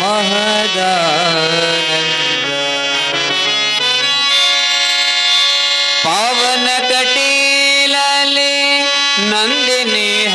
महदा पवन नन्दिनी नन्दनेह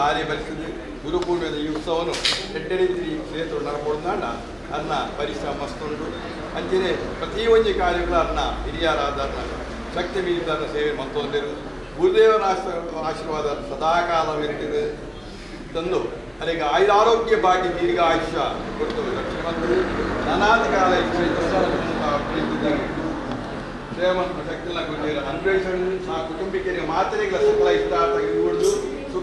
ವಿಠಲ ಗುರುಪೂರ್ಣದ ಈ ಉತ್ಸವನು ಎಡ್ಡೆ ರೀತಿ ಸೇತು ನಡ್ಕೊಡ್ದಾಂಡ ಅನ್ನ ಪರಿಶ್ರಮ ಮಸ್ತುಂಡು ಅಂಚನೆ ಪ್ರತಿ ಒಂದು ಕಾರ್ಯಗಳನ್ನ ಹಿರಿಯರಾದ ಶಕ್ತಿ ಮೀರಿದ ಸೇವೆ ಮತ್ತೊಂದಿರು ಗುರುದೇವರ ಆಶ- ಆಶೀರ್ವಾದ ಸದಾಕಾಲವಿರುತ್ತದೆ ತಂದು ಅಲ್ಲಿಗೆ ಆಯುಧ ಆರೋಗ್ಯ ಭಾಗ್ಯ ದೀರ್ಘ ಆಯುಷ್ಯ ಕೊಟ್ಟು ರಕ್ಷಣೆ ಅನಾಥ ಕಾಲ ಸೇವನ ಕೊಟ್ಟಿದ್ದಾರೆ ಅನ್ವಯಿಸಲು ಆ ಕುಟುಂಬಿಕರಿಗೆ ಮಾತ್ರೆಗಳ ಸಕಲ ಇಷ್ಟ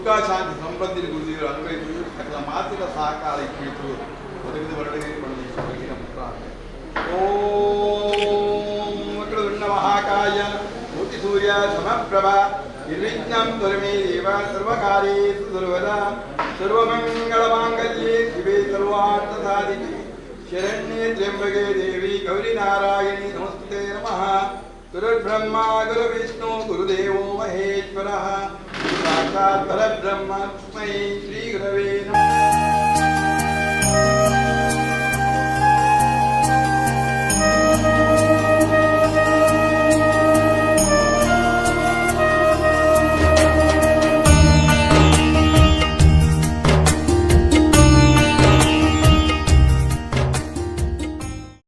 ಸುಖ ಶಾಂತಿ ಸಮೃದ್ಧಿ ಗುರುದಿರು ಅನ್ವಯಿಸುವುದು ಸಕಲ ಮಾತಿನ ಸಹಕಾರ ಇಟ್ಟು ಒದಗಿದ ಪಡೆದ ನಮ್ಮ ಪ್ರಾರ್ಥನೆ ಓಂ ವಕ್ರದುಂಡ ಮಹಾಕಾಯ ಕೋಟಿ ಸೂರ್ಯ, ಸಮಪ್ರಭ, ನಿರ್ವಿಘ್ನಂ ಧರ್ಮೇ ದೇವ ಸರ್ವಕಾರೀ ದುರ್ವದ ಸರ್ವಮಂಗಳ ಸರ್ವಮಂಗಳಮಾಂಗಲ್ಯೆ ಶಿವೆ ಸರ್ವಾರ್ಥ ಸಾಧಿಕೆ ಶರಣ್ಯೇ ತ್ರ್ಯಂಬಗೆ ದೇವಿ, ಗೌರಿ ನಾರಾಯಣಿ ನಮಸ್ತೆ ನಮಃ. ಗುರುರ್ಬ್ರಹ್ಮ, ಗುರುವಿಷ್ಣು, ಗುರುದೇವೋ ಮಹೇಶ್ವರಃ. साक्षात् ब्रह्मस्मै श्रीगुरवे नमः।